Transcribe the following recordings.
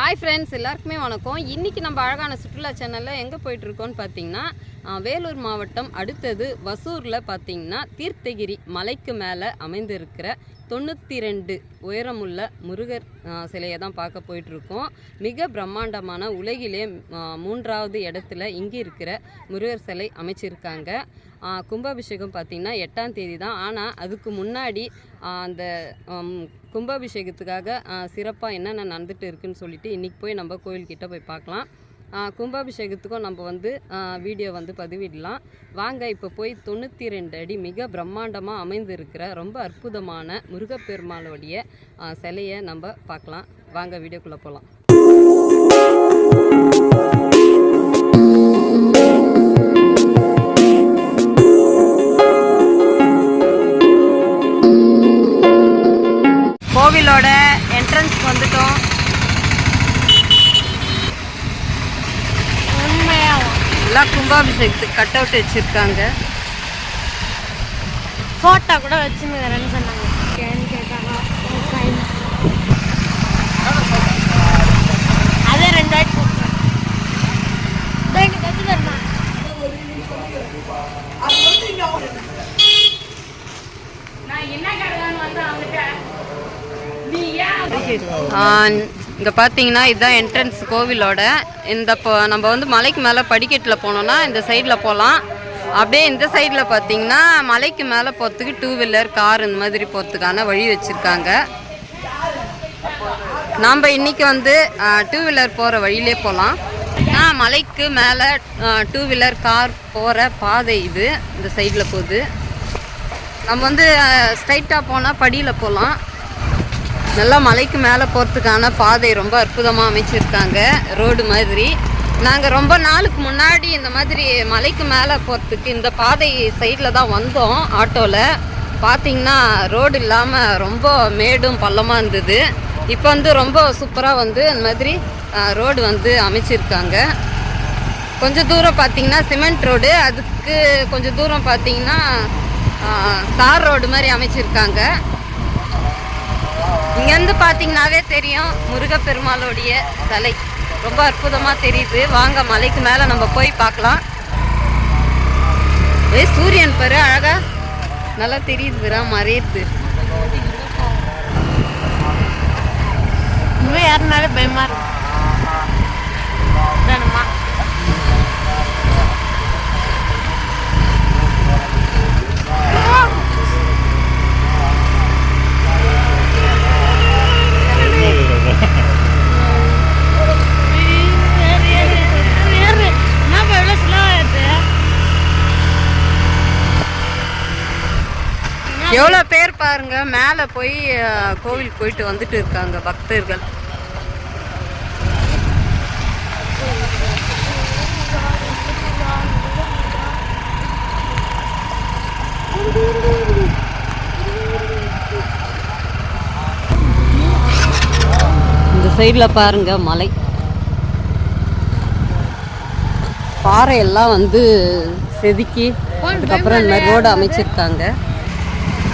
Hi friends எல்லாருக்குமே வணக்கம். இன்றைக்கி நம்ம அழகான சுற்றுலா சேனலில் எங்கே போயிட்டுருக்கோன்னு பார்த்தீங்கன்னா வேலூர் மாவட்டம் அடுத்தது வசூரில் பார்த்தீங்கன்னா தீர்த்தகிரி மலைக்கு மேலே அமைந்திருக்கிற தொண்ணூற்றி ரெண்டு உயரமுள்ள முருகர் சிலையை தான் பார்க்க போயிட்டுருக்கோம். மிக பிரம்மாண்டமான உலகிலே மூன்றாவது இடத்துல இங்கே இருக்கிற முருகர் சிலை அமைச்சிருக்காங்க. கும்பாபிஷேகம் பார்த்திங்கன்னா எட்டாம் தேதி தான். ஆனால் அதுக்கு முன்னாடி அந்த கும்பாபிஷேகத்துக்காக சிறப்பாக என்னென்ன நடந்துட்டு இருக்குன்னு சொல்லிட்டு இன்றைக்கி போய் நம்ம கோயில்கிட்ட போய் பார்க்கலாம். கும்பாபிஷேகத்துக்கும் நம்ம வந்து வீடியோ வந்து பதிவிடலாம். வாங்க இப்போ போய் தொண்ணூற்றி ரெண்டு அடி மிக பிரம்மாண்டமாக அமைந்திருக்கிற ரொம்ப அற்புதமான முருகப்பெருமாளுடைய சிலையை நம்ம பார்க்கலாம். வாங்க வீடியோக்குள்ளே போகலாம் எல்லாம் கும்பாபிஷேகத்துக்கு கட் அவுட் வச்சுருக்காங்க. ஃபோட்டோ கூட வச்சுருக்கிறேன்னு சொன்னாங்க. அதே ரெண்டு வாட்டி போட்டேன் இதோ இங்க கத்து தருமா இங்கே பார்த்தீங்கன்னா இதுதான் என்ட்ரன்ஸ் கோவிலோட. இந்த இப்போ நம்ம வந்து மலைக்கு மேலே படிக்கட்டில் போனோம்னா இந்த சைடில் போகலாம் அப்படியே இந்த சைடில் பார்த்தீங்கன்னா மலைக்கு மேலே போகிறதுக்கு டூ வீலர் கார் இந்த மாதிரி போகிறதுக்கான வழி வச்சுருக்காங்க. நாம் இன்னைக்கு வந்து டூ வீலர் போகிற வழியிலே போகலாம் ஆனால் மலைக்கு மேலே டூ வீலர் கார் போகிற பாதை இது இந்த சைடில் போகுது. நம்ம வந்து ஸ்ட்ரைட்டாக போனால் படியில் போகலாம் நல்லா மலைக்கு மேலே போகிறதுக்கான பாதை ரொம்ப அற்புதமாக அமைச்சிருக்காங்க ரோடு மாதிரி. நாங்கள் ரொம்ப நாளுக்கு முன்னாடி இந்த மாதிரி மலைக்கு மேலே போகிறதுக்கு இந்த பாதை சைடில் தான் வந்தோம் ஆட்டோவில் பார்த்தீங்கன்னா ரோடு இல்லாமல் ரொம்ப மேடும் பள்ளமாக இருந்தது. இப்போ வந்து ரொம்ப சூப்பராக வந்து அந்த மாதிரி ரோடு வந்து அமைச்சிருக்காங்க. கொஞ்சம் தூரம் பார்த்திங்கன்னா சிமெண்ட் ரோடு அதுக்கு கொஞ்சம் தூரம் பார்த்திங்கன்னா தார் ரோடு மாதிரி அமைச்சிருக்காங்க. இங்கேருந்து பார்த்தீங்கன்னாவே தெரியும் முருகப்பெருமாளுடைய சிலை ரொம்ப அற்புதமாக தெரியுது. வாங்க மலைக்கு மேலே நம்ம போய் பார்க்கலாம். ஏ சூரியன் பாரு அழகா நல்லா தெரியுதுரா மறையுது. இன்னும் யாருனாலும் பயமா இருக்கும் எவ்வளோ பேர் பாருங்க மேலே போய் கோவிலுக்கு போயிட்டு வந்துட்டு இருக்காங்க பக்தர்கள். இந்த சைடில் பாருங்க மலை. பாறை எல்லாம் வந்து செதுக்கி அதுக்கப்புறம் இந்த மாதிரி ரோடு அமைச்சிருக்காங்க.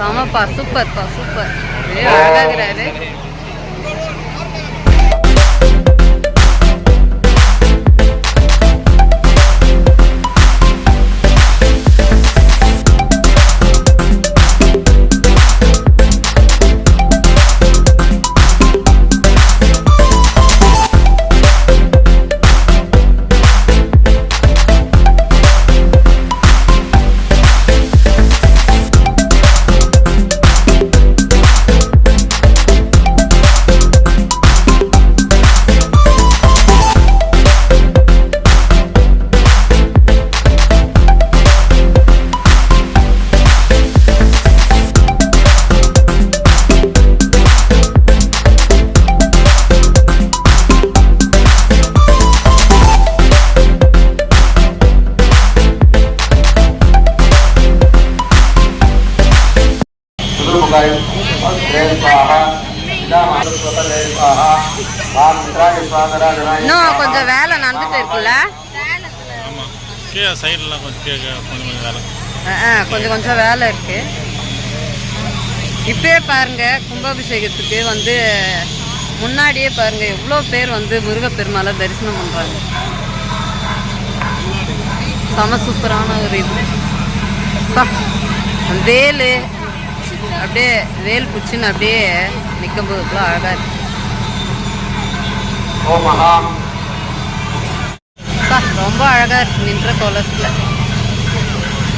சமப்பா சூப்பர்ப்பா சூப்பர். அழகாகிறாரு. கீழே சைட்லாம் கொஞ்சம் கொஞ்சம் கொஞ்சம் வேலை. அஹ், கொஞ்சம் கொஞ்சம் வேலை இருக்கு. இப்பயே பாருங்க கும்பாபிஷேகத்துக்கு வந்து முன்னாடியே பாருங்க எவ்வளோ பேர் வந்து முருகப்பெருமாளை தரிசனம் பண்றாங்க. செம சூப்பரான ஒரு இது. வேலு அப்படியே வேல் பிடிச்சின்னு அப்படியே நிற்கும்போது இவ்வளோ அழகா இருக்கு. பா, ரொம்ப அழகா இருக்கு நின்ற கோலத்துல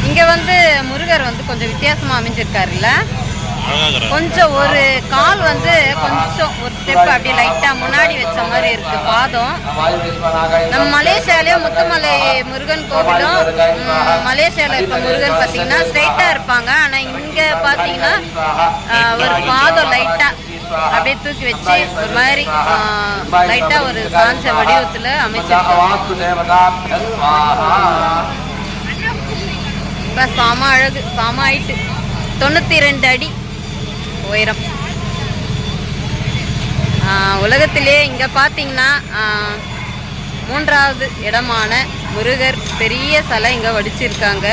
இங்க வந்து முருகர் வந்து கொஞ்சம் வித்தியாசமா அமைஞ்சிருக்காருல்ல? அழகாக கொஞ்சம் ஒரு கால் வந்து கொஞ்சம் ஒரு ஸ்டெப் அப்படியே லைட்டா முன்னாடி வச்ச மாதிரி இருக்கு பாதம். நம்ம மலேசியாலயே முத்துமலை முருகன் கோவிலும் ம், மலேசியால இருக்க முருகன் பாத்தீங்கன்னா ஸ்ட்ரைட்டா இருப்பாங்க. ஆனா இங்க பாத்தீங்கன்னா ஆ, ஒரு பாதம் லைட்டா அப்படியே தூக்கி வச்சு ஒரு மாதிரி லைட்டா ஒரு காஞ்ச வடிவத்துல அமைச்சிருக்கோம் இப்போ சாம அழகு சாம ஆயிட்டு. தொண்ணூத்தி ரெண்டு அடி உயரம். ஆஹ் உலகத்திலே இங்க பாத்தீங்கன்னா மூன்றாவது இடமான முருகர் பெரிய சிலை இங்க வடிச்சிருக்காங்க.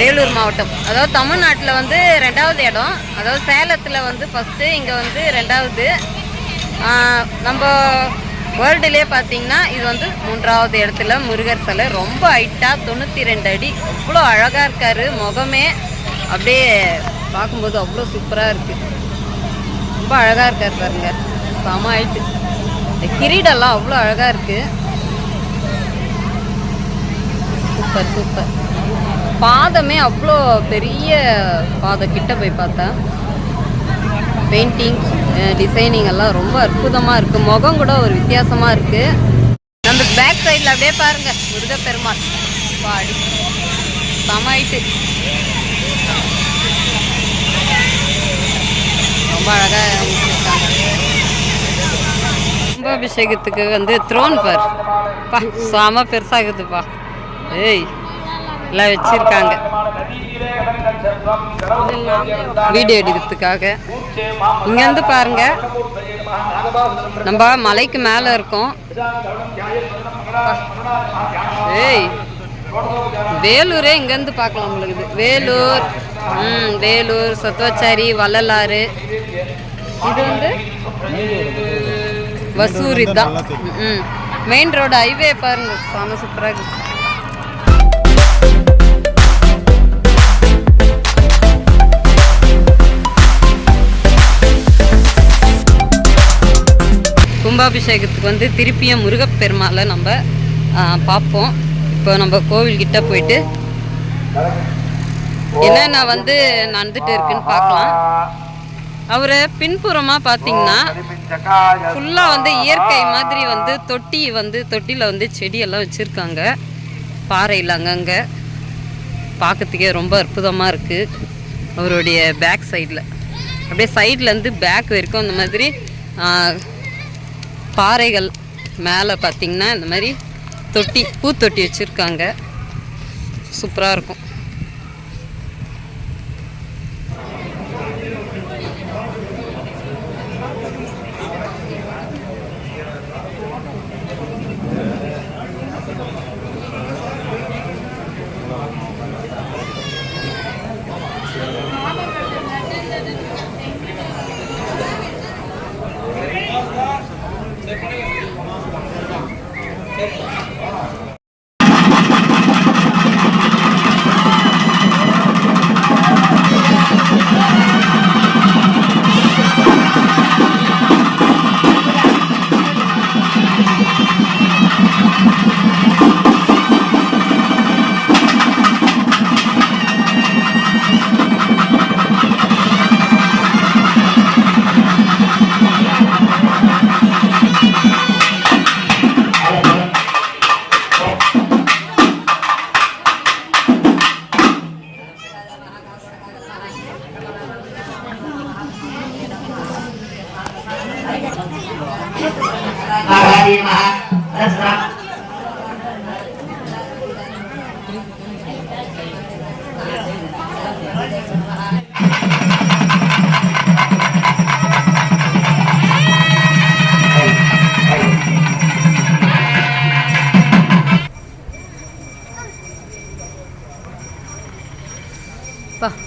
வேலூர் மாவட்டம். அதாவது தமிழ்நாட்டில் வந்து ரெண்டாவது இடம். அதாவது சேலத்தில் வந்து ஃபஸ்ட்டு இங்கே வந்து ரெண்டாவது. நம்ம வேர்ல்டுலேயே பார்த்தீங்கன்னா இது வந்து மூன்றாவது இடத்துல முருகர் சிலை. ரொம்ப ஹைட்டாக தொண்ணூற்றி ரெண்டு அடி. அவ்வளோ அழகாக இருக்கார். முகமே அப்படியே பார்க்கும்போது அவ்வளோ சூப்பராக இருக்குது ரொம்ப அழகாக இருக்கார் பாருங்க. செம ஹைட்டு இந்த கிரீடெல்லாம் அவ்வளோ அழகாக இருக்குது சூப்பர் சூப்பர். பாதமே அவ்வளோ பெரிய பாதம் கிட்ட போய் பார்த்தேன். பெயிண்டிங் டிசைனிங் எல்லாம் ரொம்ப அற்புதமாக இருக்குது முகம் கூட ஒரு வித்தியாசமாக இருக்குது நம்ம பேக் சைடில் அப்படியே பாருங்கள் முருகப்பெருமாள். பாடி. சமாயிட்டு. ரொம்ப அழகாக கும்பாபிஷேகத்துக்கு வந்து த்ரோன் பார். பா செம பெருசாகுதுப்பா ஏய். எல்லாம் வச்சிருக்காங்க. வீடியோ எடுக்கிறதுக்காக. இங்கேருந்து பாருங்க. நம்ம மலைக்கு மேலே இருக்கோம். ஏய் வேலூரே இங்கேருந்து பார்க்கலாம் உங்களுக்கு வேலூர் ம் வேலூர் சத்துவச்சாரி வள்ளலாறு. இது வந்து வசூர் இதுதான் ம். மெயின் ரோடு ஹைவே பாருங்க. சாம சூப்பராக இருக்கு. கும்பாபிஷேகத்துக்கு வந்து திருப்பியும் முருகப்பெருமாளை நம்ம பார்ப்போம். இப்போ நம்ம கோவில்கிட்ட போயிட்டு என்னென்ன வந்து நடந்துட்டு இருக்குன்னு பார்க்கலாம். அவரை பின்புறமாக பார்த்தீங்கன்னா ஃபுல்லாக வந்து இயற்கை மாதிரி வந்து தொட்டி வந்து தொட்டியில் வந்து செடியெல்லாம் வச்சுருக்காங்க. பாறையில் அங்கங்கே. பார்க்கறதுக்கே ரொம்ப அற்புதமாக இருக்குது அவருடைய பேக் சைடில். அப்படியே சைட்லேருந்து பேக் வரைக்கும் அந்த மாதிரி பாறைகள் மேலே பார்த்தீங்கன்னா இந்த மாதிரி தொட்டி பூத்தொட்டி வச்சுருக்காங்க. சூப்பராக இருக்கும்.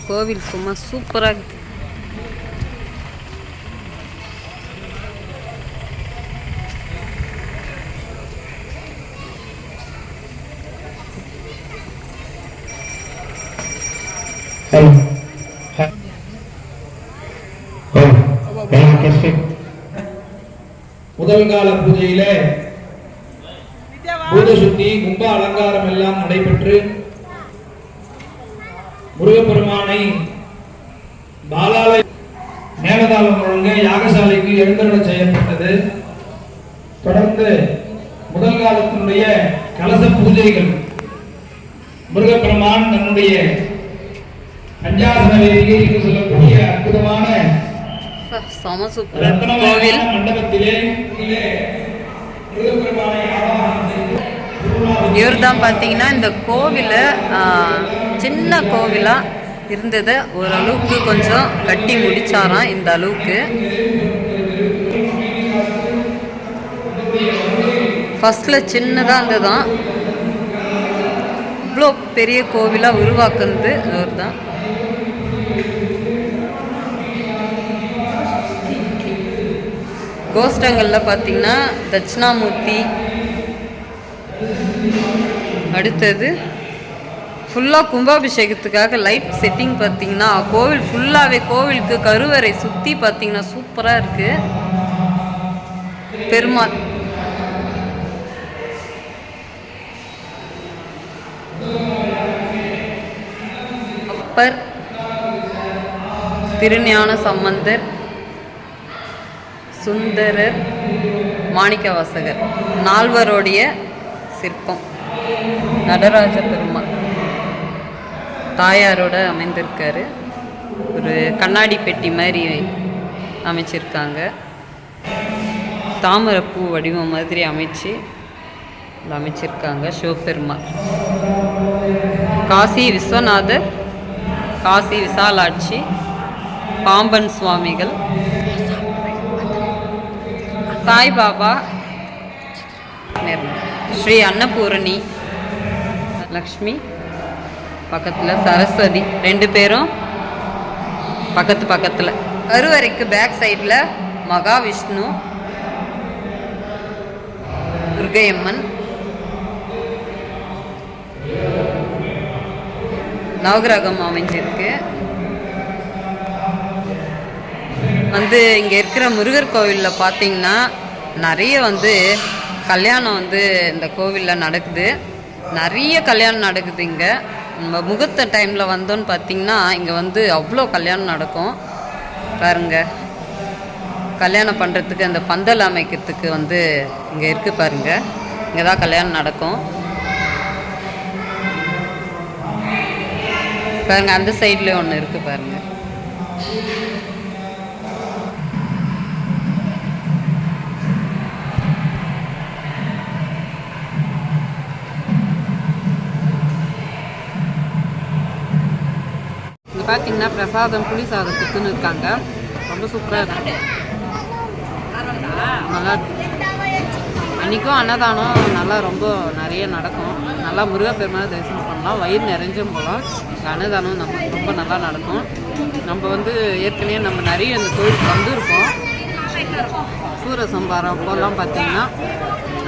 கோவில் சும்மா சூப்பராக இருக்குது முதல் பூஜையில பூஜை சுத்தி கும்ப அலங்காரம் எல்லாம் நடைபெற்று முருகப்பெருமானை பாலாலய மேலதாளம் முழங்க யாகசாலைக்கு எழுந்தருள செய்யப்பட்டது. தொடர்ந்து முதல் காலத்தினுடைய கலச பூஜைகள். முருகப்பெருமான் தன்னுடைய பஞ்சாசன வேதியை என்று சொல்லக்கூடிய அற்புதமான மண்டபத்திலே முருகப்பெருமானை திருவிழாவை இவர் தான் பார்த்தீங்கன்னா இந்த கோவிலை சின்ன கோவிலாக இருந்ததை. ஓரளவுக்கு கொஞ்சம் கட்டி முடிச்சாராம் இந்த அளவுக்கு. ஃபஸ்ட்டில் சின்னதாக இருந்ததான் இவ்வளோ பெரிய கோவிலாக உருவாக்குனது அவர் தான் கோஷ்டங்களில் பார்த்தீங்கன்னா தட்சிணாமூர்த்தி அடுத்தது ஃபுல்லாக கும்பாபிஷேகத்துக்காக லைட் செட்டிங் பார்த்தீங்கன்னா கோவில் ஃபுல்லாகவே கோவிலுக்கு கருவறை சுற்றி பார்த்தீங்கன்னா சூப்பராக இருக்குது பெருமாள். அப்பர் திருஞான சம்பந்தர் சுந்தரர் மாணிக்கவாசகர் நால்வருடைய சிற்பம். நடராஜ பெருமாள் தாயாரோட அமைந்திருக்காரு. ஒரு கண்ணாடி பெட்டி மாதிரி அமைச்சிருக்காங்க. தாமரைப்பூ வடிவம் மாதிரி அமைச்சு அமைச்சிருக்காங்க சிவபெருமாள் காசி விஸ்வநாதர் காசி விசாலாட்சி பாம்பன் சுவாமிகள் சாய்பாபா ஸ்ரீ அன்னபூரணி லக்ஷ்மி பக்கத்தில் சரஸ்வதி ரெண்டு பேரும் பக்கத்து பக்கத்தில். கருவறைக்கு பேக் சைடில் மகாவிஷ்ணு துர்கையம்மன் நவகிரகம் அமைஞ்சிருக்கு. வந்து இங்கே இருக்கிற முருகர் கோவிலில் பார்த்தீங்கன்னா நிறைய வந்து கல்யாணம் வந்து இந்த கோவிலில் நடக்குது. நிறைய கல்யாணம் நடக்குது இங்கே. நம்ம முகூர்த்த டைமில் வந்தோன்னு பார்த்தீங்கன்னா இங்கே வந்து அவ்வளோ கல்யாணம் நடக்கும். பாருங்க. கல்யாணம் பண்ணுறதுக்கு அந்த பந்தல் அமைக்கிறதுக்கு வந்து இங்கே இருக்குது பாருங்க. இங்கே தான் கல்யாணம் நடக்கும். பாருங்க அந்த சைட்லேயும் ஒன்று இருக்குது பாருங்கள் பார்த்தீங்கன்னா பிரசாதம் புளி சாதத்துக்குன்னு இருக்காங்க. ரொம்ப சூப்பராக இருக்கும் நல்லா அன்றைக்கும் அன்னதானம் நல்லா ரொம்ப நிறைய நடக்கும். நல்லா முருகப்பெருமான தரிசனம் பண்ணலாம். வயிறு நிறைஞ்சும் போகலாம் அன்னதானம் நம்ம ரொம்ப நல்லா நடக்கும். நம்ம வந்து ஏற்கனவே நம்ம நிறைய இந்த கோயிலுக்கு வந்திருக்கோம். சூரசம்பாரம் அப்போல்லாம் பார்த்தீங்கன்னா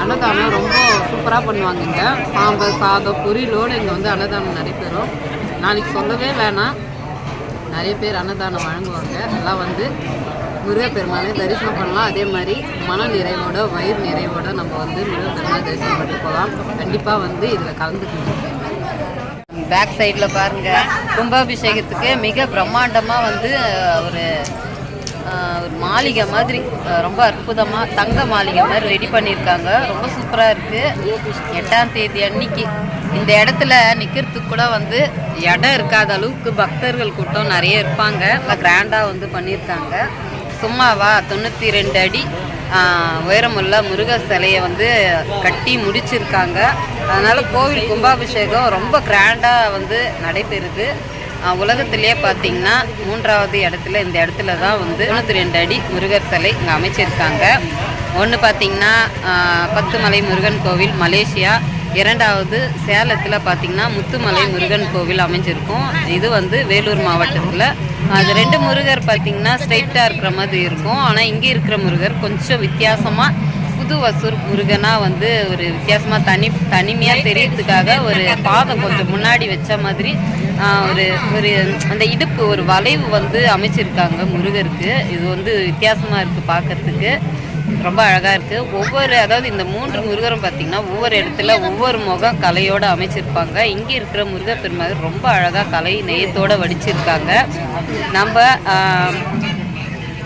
அன்னதானம் ரொம்ப சூப்பராக பண்ணுவாங்க இங்கே. சாம்பார் சாதம் பொரியலோடு இங்கே வந்து அன்னதானம் நடைபெறும். நாளைக்கு சொல்லவே வேணாம். நிறைய பேர் அன்னதானம் வழங்குவாங்க. அதெல்லாம் வந்து முருகப்பெருமானை தரிசனம் பண்ணலாம். அதே மாதிரி மன நிறைவோட வயிறு நிறைவோட நம்ம வந்து முருகப்பெருமானை தரிசனம் பண்ணிட்டு போகலாம். கண்டிப்பாக வந்து இதில் கலந்துக்கணும். பேக் சைடில் பாருங்கள் கும்பாபிஷேகத்துக்கு மிக பிரம்மாண்டமாக வந்து ஒரு ஒரு மாளிகை மாதிரி ரொம்ப அற்புதமாக தங்க மாளிகை மாதிரி ரெடி பண்ணியிருக்காங்க. ரொம்ப சூப்பராக இருக்குது எட்டாம் தேதி அன்னைக்கு இந்த இடத்துல நிற்கிறதுக்கு கூட வந்து இடம் இருக்காத அளவுக்கு பக்தர்கள் கூட்டம் நிறைய இருப்பாங்க. நல்லா கிராண்டாக வந்து பண்ணியிருக்காங்க. சும்மாவா தொண்ணூற்றி ரெண்டு அடி உயரமுள்ள முருக சிலையை வந்து கட்டி முடிச்சிருக்காங்க. அதனால் கோவில் கும்பாபிஷேகம் ரொம்ப கிராண்டாக வந்து நடைபெறுது. ஆஹ், உலகத்திலேயே பார்த்தீங்கன்னா மூன்றாவது இடத்துல இந்த இடத்துல தான் வந்து தொண்ணூற்றி ரெண்டு அடி முருகர் சிலை இங்கே அமைச்சிருக்காங்க. ஒன்று பார்த்தீங்கன்னா பத்துமலை முருகன் கோவில் மலேசியா. இரண்டாவது சேலத்தில் பார்த்தீங்கன்னா முத்துமலை முருகன் கோவில் அமைஞ்சிருக்கும். இது வந்து வேலூர் மாவட்டத்தில். அது ரெண்டு முருகர் பார்த்தீங்கன்னா ஸ்ட்ரைட்டாக இருக்கிற மாதிரி இருக்கும். ஆனால் இங்கே இருக்கிற முருகர் கொஞ்சம் வித்தியாசமாக புது வசூர் முருகனாக வந்து ஒரு வித்தியாசமாக தனி தனிமையாக தெரியறதுக்காக ஒரு பாதம் கொஞ்சம் முன்னாடி வச்ச மாதிரி ஒரு ஒரு அந்த இடுப்பு ஒரு வளைவு வந்து அமைச்சிருக்காங்க முருகருக்கு. இது வந்து வித்தியாசமாக இருக்குது பார்க்கறதுக்கு ரொம்ப அழகாக இருக்குது ஒவ்வொரு அதாவது இந்த மூன்று முருகரும் பார்த்திங்கன்னா ஒவ்வொரு இடத்துல ஒவ்வொரு முகம் கலையோடு அமைச்சிருப்பாங்க. இங்கே இருக்கிற முருகர் பெருமாள் ரொம்ப அழகாக கலை நெய்யத்தோடு வடிச்சிருக்காங்க. நம்ம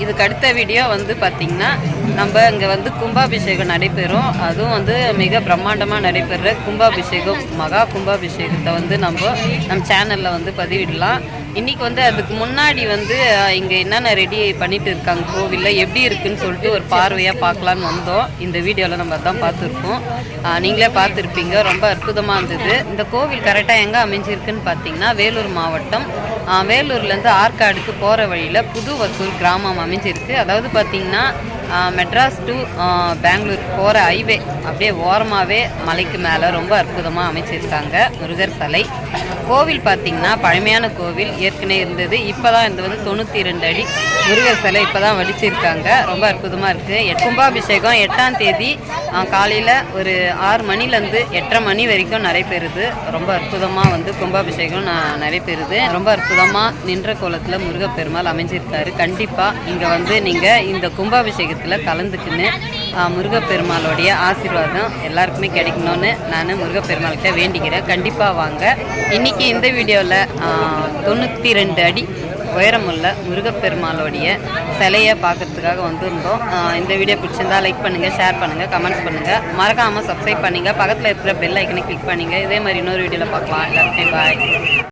இதுக்கு அடுத்த வீடியோ வந்து பார்த்திங்கன்னா நம்ம இங்கே வந்து கும்பாபிஷேகம் நடைபெறும். அதுவும் வந்து மிக பிரம்மாண்டமாக நடைபெற கும்பாபிஷேகம் மகா கும்பாபிஷேகத்தை வந்து நம்ம நம்ம சேனலில் வந்து பதிவிடலாம். இன்றைக்கி வந்து அதுக்கு முன்னாடி வந்து இங்கே என்னென்ன ரெடி பண்ணிட்டு இருக்காங்க கோவிலில் எப்படி இருக்குன்னு சொல்லிட்டு ஒரு பார்வையாக பார்க்கலான்னு வந்தோம். இந்த வீடியோவில் நம்ம அதான் பார்த்துருக்கோம் நீங்களே பார்த்துருப்பீங்க. ரொம்ப அற்புதமாக இருந்தது. இந்த கோவில் கரெக்டாக எங்கே அமைஞ்சிருக்குன்னு பார்த்தீங்கன்னா வேலூர் மாவட்டம். வேலூர்லேருந்து ஆற்காடுக்கு போகிற வழியில் புது வசூர் கிராமம் அமைஞ்சிருக்கு. அதாவது பார்த்தீங்கன்னா மெட்ராஸ் டு பெங்களூர் போகிற ஹைவே அப்படியே ஓரமாகவே மலைக்கு மேலே ரொம்ப அற்புதமாக அமைச்சிருக்காங்க முருகர் சிலை. கோவில் பார்த்திங்கன்னா பழமையான கோவில் ஏற்கனவே இருந்தது. இப்போ தான் இது வந்து தொண்ணூற்றி ரெண்டு அடி முருகர் சிலை இப்போ தான் வலிச்சிருக்காங்க ரொம்ப அற்புதமாக இருக்குது கும்பாபிஷேகம் எட்டாம் தேதி காலையில் ஒரு ஆறு மணிலேருந்து எட்டரை மணி வரைக்கும் நடைபெறுது. ரொம்ப அற்புதமாக வந்து கும்பாபிஷேகம் நடைபெறுது. ரொம்ப அற்புதமாக நின்ற கோலத்தில் முருகப்பெருமாள் அமைஞ்சிருக்காரு. கண்டிப்பாக இங்கே வந்து நீங்கள் இந்த கும்பாபிஷேகத்தில் கலந்துக்குன்னு முருகப்பெருமாளுடைய ஆசீர்வாதம் எல்லாருக்குமே கிடைக்கணும்னு நான் முருகப்பெருமாள்கிட்ட வேண்டிக்கிறேன். கண்டிப்பாக வாங்க. இன்னைக்கு இந்த வீடியோவில் தொண்ணூற்றி ரெண்டு அடி உயரமுள்ள முருகப்பெருமாளுடைய சிலையை பார்க்கறதுக்காக வந்திருந்தோம். இந்த வீடியோ பிடிச்சிருந்தா லைக் பண்ணுங்கள் ஷேர் பண்ணுங்கள் கமெண்ட்ஸ் பண்ணுங்கள் மறக்காமல் சப்ஸ்கிரைப் பண்ணுங்கள் பக்கத்தில் இருக்கிற பெல் ஐக்கனை கிளிக் பண்ணுங்கள் இதே மாதிரி இன்னொரு வீடியோவில் பார்க்கலாம். எல்லாருமே பாய்